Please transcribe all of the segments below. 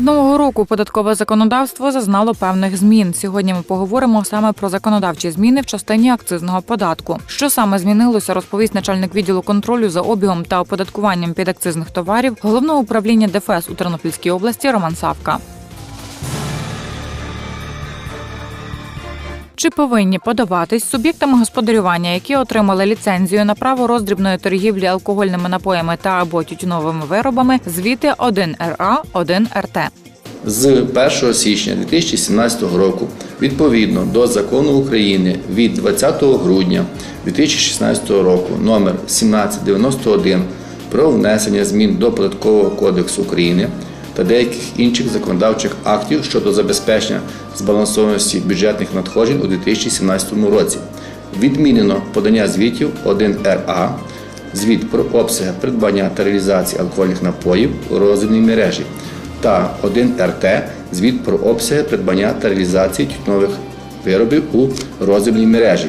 З нового року податкове законодавство зазнало певних змін. Сьогодні ми поговоримо саме про законодавчі зміни в частині акцизного податку. Що саме змінилося, розповість начальник відділу контролю за обігом та оподаткуванням підакцизних товарів головного управління ДФС у Тернопільській області Роман Савка. Чи повинні подаватись суб'єктами господарювання, які отримали ліцензію на право роздрібної торгівлі алкогольними напоями та або тютюновими виробами звіти 1 РА 1 РТ? З 1 січня 2017 року відповідно до закону України від 20 грудня 2016 року номер 1791 про внесення змін до Податкового кодексу України та деяких інших законодавчих актів щодо забезпечення збалансованості бюджетних надходжень у 2017 році. Відмінено подання звітів 1РА, звіт про обсяги придбання та реалізації алкогольних напоїв у роздрібній мережі та 1РТ звіт про обсяги придбання та реалізації тютюнових виробів у роздрібній мережі.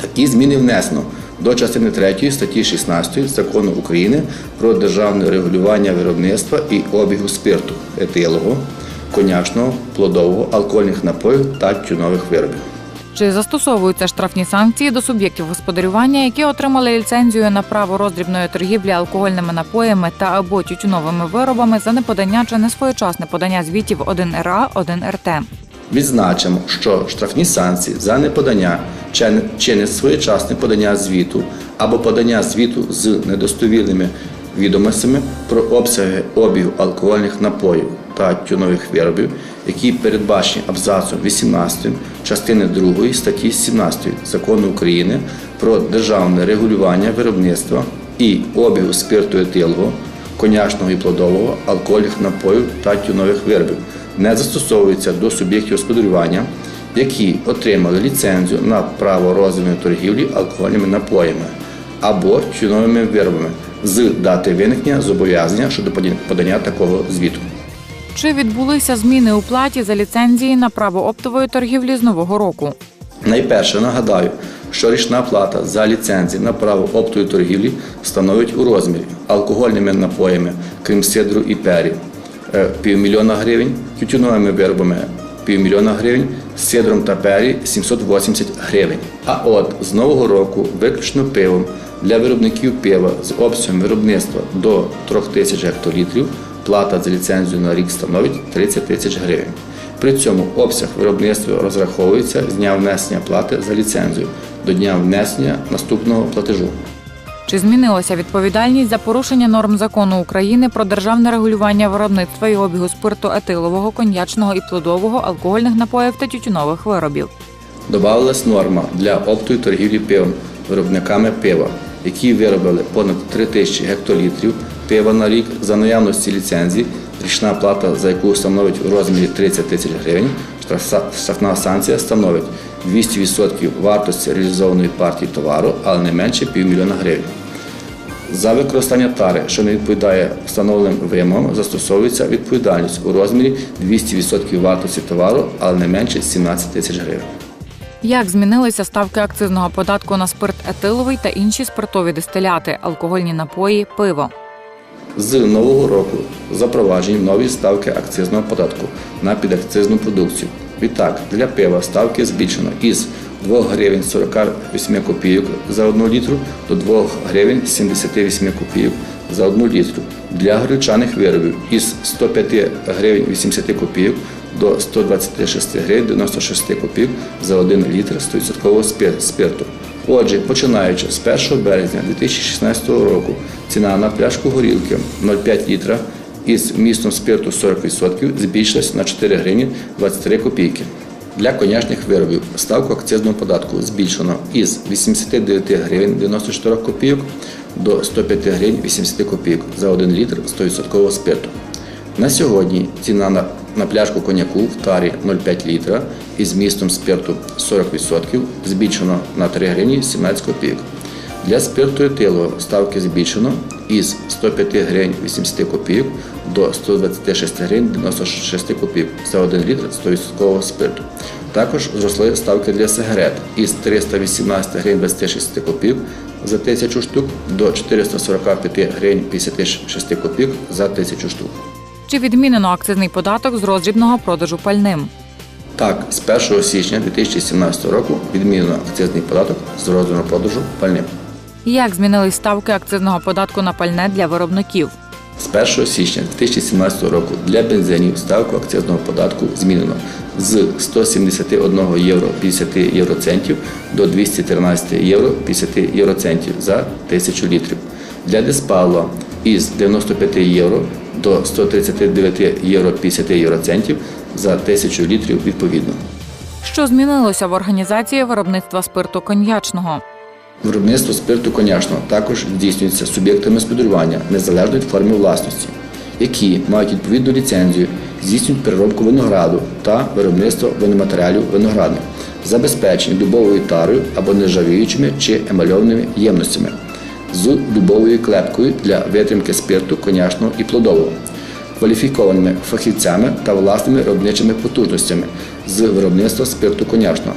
Такі зміни внесено до частини 3 статті 16 Закону України про державне регулювання виробництва і обігу спирту, етилового, конячного, плодового, алкогольних напоїв та тютюнових виробів. Чи застосовуються штрафні санкції до суб'єктів господарювання, які отримали ліцензію на право роздрібної торгівлі алкогольними напоями та або тютюновими виробами за неподання чи несвоєчасне подання звітів 1 РА 1 РТ? Відзначимо, що штрафні санкції за неподання чи не- чи несвоєчасне подання звіту або подання звіту з недостовірними відомостями про обсяги обігу алкогольних напоїв та тюнових виробів, які передбачені абзацом 18 частини 2 статті 17 Закону України про державне регулювання виробництва і обігу спирту етилового, конячного і плодового, алкогольних напоїв та тюнових виробів не застосовується до суб'єктів господарювання, які отримали ліцензію на право розвідної торгівлі алкогольними напоями або тютюновими виробами з дати виникнення зобов'язання щодо подання- подання такого звіту. Чи відбулися зміни у платі за ліцензії на право оптової торгівлі з нового року? Найперше нагадаю, що річна плата за ліцензії на право оптової торгівлі становить у розмірі алкогольними напоями, крім сидру і пері, е, півмільйона гривень, тютюновими виробами півмільйона гривень, сидром та пері 780 гривень. А от з нового року виключно пивом для виробників пива з обсягом виробництва до 3 тисяч гектолітрів плата за ліцензію на рік становить 30 тисяч гривень. При цьому обсяг виробництва розраховується з дня внесення плати за ліцензію до дня внесення наступного платежу. Чи змінилася відповідальність за порушення норм закону України про державне регулювання виробництва і обігу спирту етилового, коньячного і плодового, алкогольних напоїв та тютюнових виробів? Добавилась норма для оптової торгівлі пивом виробниками пива, які виробили понад 3 тисячі гектолітрів пива на рік за наявності ліцензії, річна плата за яку становить у розмірі 30 тисяч гривень, штрафна санкція становить 200% вартості реалізованої партії товару, але не менше півмільйона гривень. За використання тари, що не відповідає встановленим вимогам, застосовується відповідальність у розмірі 200% вартості товару, але не менше 17 тисяч гривень. Як змінилися ставки акцизного податку на спирт етиловий та інші спиртові дистиляти, алкогольні напої, пиво? З нового року запроваджені нові ставки акцизного податку на підакцизну продукцію. Відтак, для пива ставки збільшено із 2 гривень 48 копійок за 1 літру до 2 гривень 78 копійок за 1 літру. Для гречаних виробів із 105 гривень 80 копійок до 126 гривень 96 копійок за 1 літр 100% спирту. Отже, починаючи з 1 березня 2016 року, ціна на пляшку горілки 0,5 літра із вмістом спирту 40% збільшилась на 4 гривні 23 копійки. Для конячних виробів ставку акцизного податку збільшено із 89 гривень 94 копійок до 105 гривень 80 копійок за 1 літр 100% спирту. На сьогодні ціна на, на пляшку коньяку в тарі 0,5 літра із змістом спирту 40% збільшено на 3 гривні 17 копійок. Для спирту етилового ставки збільшено із 105 гривень 80 копійок до 126 гривень 96 копійок за 1 літр 100% спирту. Також зросли ставки для сигарет із 318 гривень 26 копійок за 1000 штук до 445 гривень 56 копійок за 1000 штук. Чи відмінено акцизний податок з роздрібного продажу пальним? Так, з 1 січня 2017 року відмінено акцизний податок з розміру продажу пальним. Як змінились ставки акцизного податку на пальне для виробників? З 1 січня 2017 року для бензинів ставку акцизного податку змінено з 171 євро 50 євроцентів до 213 євро 50 євроцентів за 1000 літрів. Для диспалива із 95 євро до 139 євро 50 євроцентів за 1000 літрів відповідно. Що змінилося в організації виробництва спирту коньячного? Виробництво спирту конячного також здійснюється суб'єктами сподрювання незалежно від форми власності, які мають відповідну ліцензію, здійснюють переробку винограду та виробництво виноматеріалів виноградних, забезпечені дубовою тарою або нержавіючими чи емальованими ємностями з дубовою клепкою для витримки спирту конячного і плодового, кваліфікованими фахівцями та власними виробничими потужностями з виробництва спирту конячного.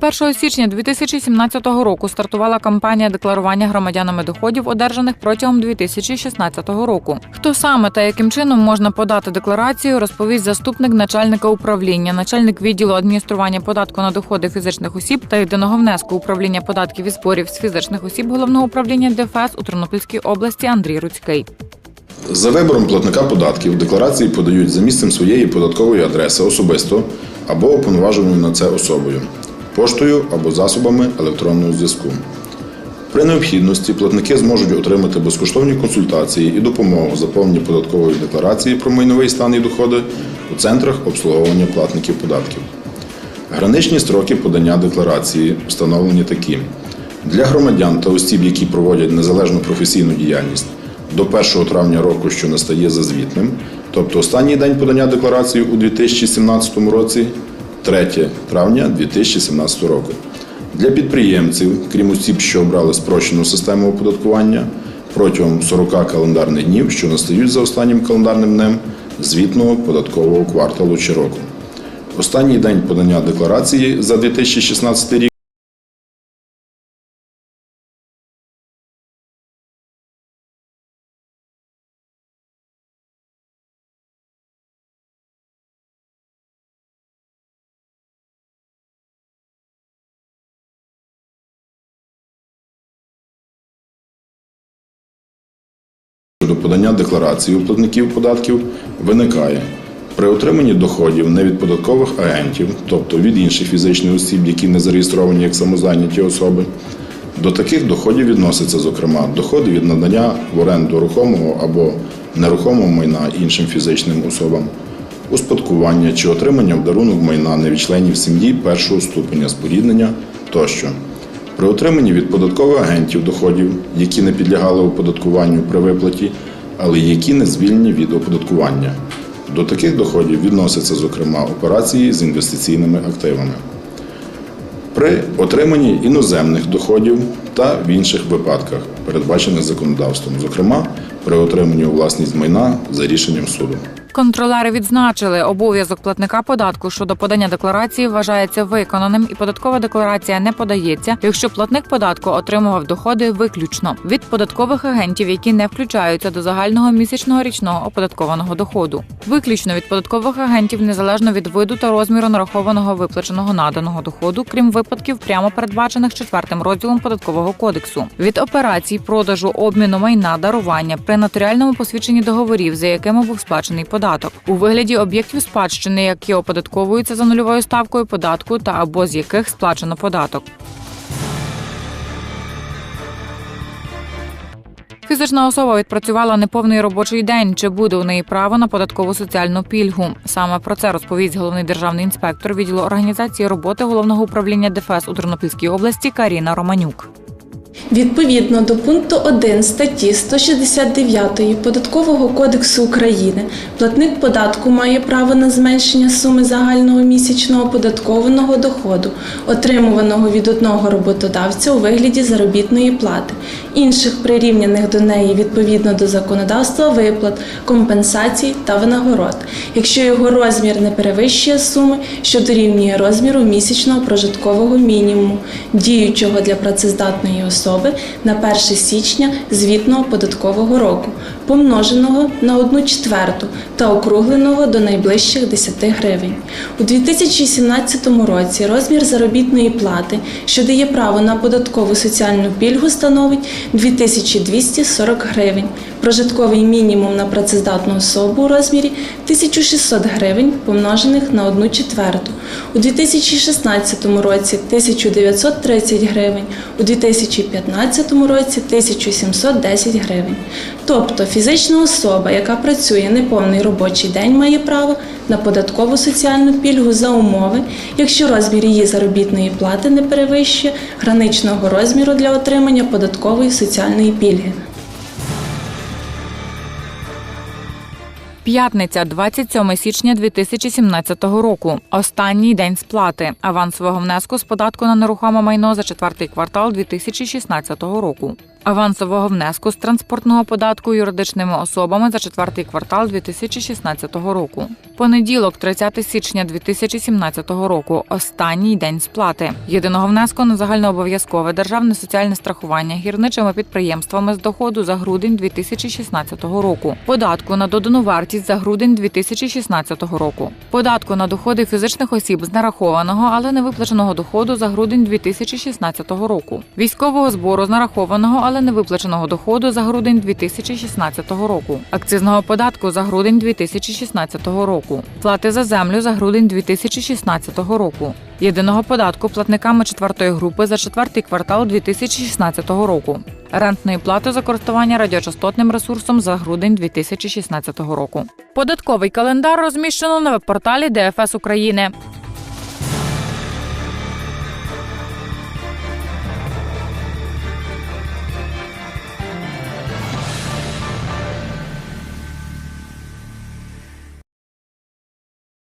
З 1 січня 2017 року стартувала кампанія декларування громадянами доходів, одержаних протягом 2016 року. Хто саме та яким чином можна подати декларацію, розповість заступник начальника управління, начальник відділу адміністрування податку на доходи фізичних осіб та єдиного внеску управління податків і зборів з фізичних осіб головного управління ДФС у Тернопільській області Андрій Руцький. За вибором платника податків декларації подають за місцем своєї податкової адреси особисто або уповноваженою на це особою, поштою або засобами електронного зв'язку. При необхідності платники зможуть отримати безкоштовні консультації і допомогу заповненні податкової декларації про майновий стан і доходи у центрах обслуговування платників податків. Граничні строки подання декларації встановлені такі: для громадян та осіб, які проводять незалежну професійну діяльність до 1 травня року, що настає за звітним, тобто останній день подання декларації у 2017 році, 3 травня 2017 року. Для підприємців, крім осіб, що обрали спрощену систему оподаткування, протягом 40 календарних днів, що настають за останнім календарним днем звітного податкового кварталу чи року. Останній день подання декларації за 2016 рік. Щодо подання декларації у платників податків виникає при отриманні доходів не від податкових агентів, тобто від інших фізичних осіб, які не зареєстровані як самозайняті особи. До таких доходів відносяться, зокрема, доходи від надання в оренду рухомого або нерухомого майна іншим фізичним особам, успадкування чи отримання в дарунок майна не від членів сім'ї першого ступеня споріднення тощо. При отриманні від податкових агентів доходів, які не підлягали оподаткуванню при виплаті, але які не звільнені від оподаткування. До таких доходів відносяться, зокрема, операції з інвестиційними активами. При отриманні іноземних доходів та в інших випадках, передбачених законодавством, зокрема при отриманні у власність майна за рішенням суду. Контролери відзначили, обов'язок платника податку щодо подання декларації вважається виконаним, і податкова декларація не подається, якщо платник податку отримував доходи виключно від податкових агентів, які не включаються до загального місячного річного оподаткованого доходу, виключно від податкових агентів незалежно від виду та розміру нарахованого виплаченого наданого доходу, крім випадків, прямо передбачених четвертим розділом податкового кодексу, від операцій продажу обміну майна дарування при нотаріальному посвідченні договорів, за якими був сплачений податок, у вигляді об'єктів спадщини, які оподатковуються за нульовою ставкою податку та або з яких сплачено податок. Фізична особа відпрацювала неповний робочий день. Чи буде у неї право на податкову соціальну пільгу? Саме про це розповість головний державний інспектор відділу організації роботи головного управління ДФС у Тернопільській області Каріна Романюк. Відповідно до пункту 1 статті 169 Податкового кодексу України платник податку має право на зменшення суми загального місячного оподаткованого доходу, отримуваного від одного роботодавця у вигляді заробітної плати, інших прирівняних до неї відповідно до законодавства виплат, компенсацій та винагород, якщо його розмір не перевищує суми, що дорівнює розміру місячного прожиткового мінімуму, діючого для працездатної особи на 1 січня звітного податкового року, помноженого на 1 четверту та округленого до найближчих 10 гривень. У 2017 році розмір заробітної плати, що дає право на податкову соціальну пільгу, становить 2240 гривень. Прожитковий мінімум на працездатну особу у розмірі 1600 гривень, помножених на 1 четверту. У 2016 році 1930 гривень, у 2015 році 1710 гривень. Тобто фізична особа, яка працює неповний робочий день, має право на податкову соціальну пільгу за умови, якщо розмір її заробітної плати не перевищує граничного розміру для отримання податкової соціальної пільги. П'ятниця, 27 січня 2017 року. Останній день сплати авансового внеску з податку на нерухоме майно за четвертий квартал 2016 року. Авансового внеску з транспортного податку юридичними особами за четвертий квартал 2016 року. Понеділок, 30 січня 2017 року. Останній день сплати. Єдиного внеску на загальнообов'язкове державне соціальне страхування гірничими підприємствами з доходу за грудень 2016 року. Податку на додану вартість за грудень 2016 року. Податку на доходи фізичних осіб з нарахованого, але не виплаченого доходу за грудень 2016 року. Військового збору з нарахованого, але не виплаченого доходу за грудень 2016 року. Акцизного податку за грудень 2016 року. Плати за землю за грудень 2016 року. Єдиного податку платниками четвертої групи за четвертий квартал 2016 року. Рентної плати за користування радіочастотним ресурсом за грудень 2016 року. Податковий календар розміщено на веб-порталі ДФС України.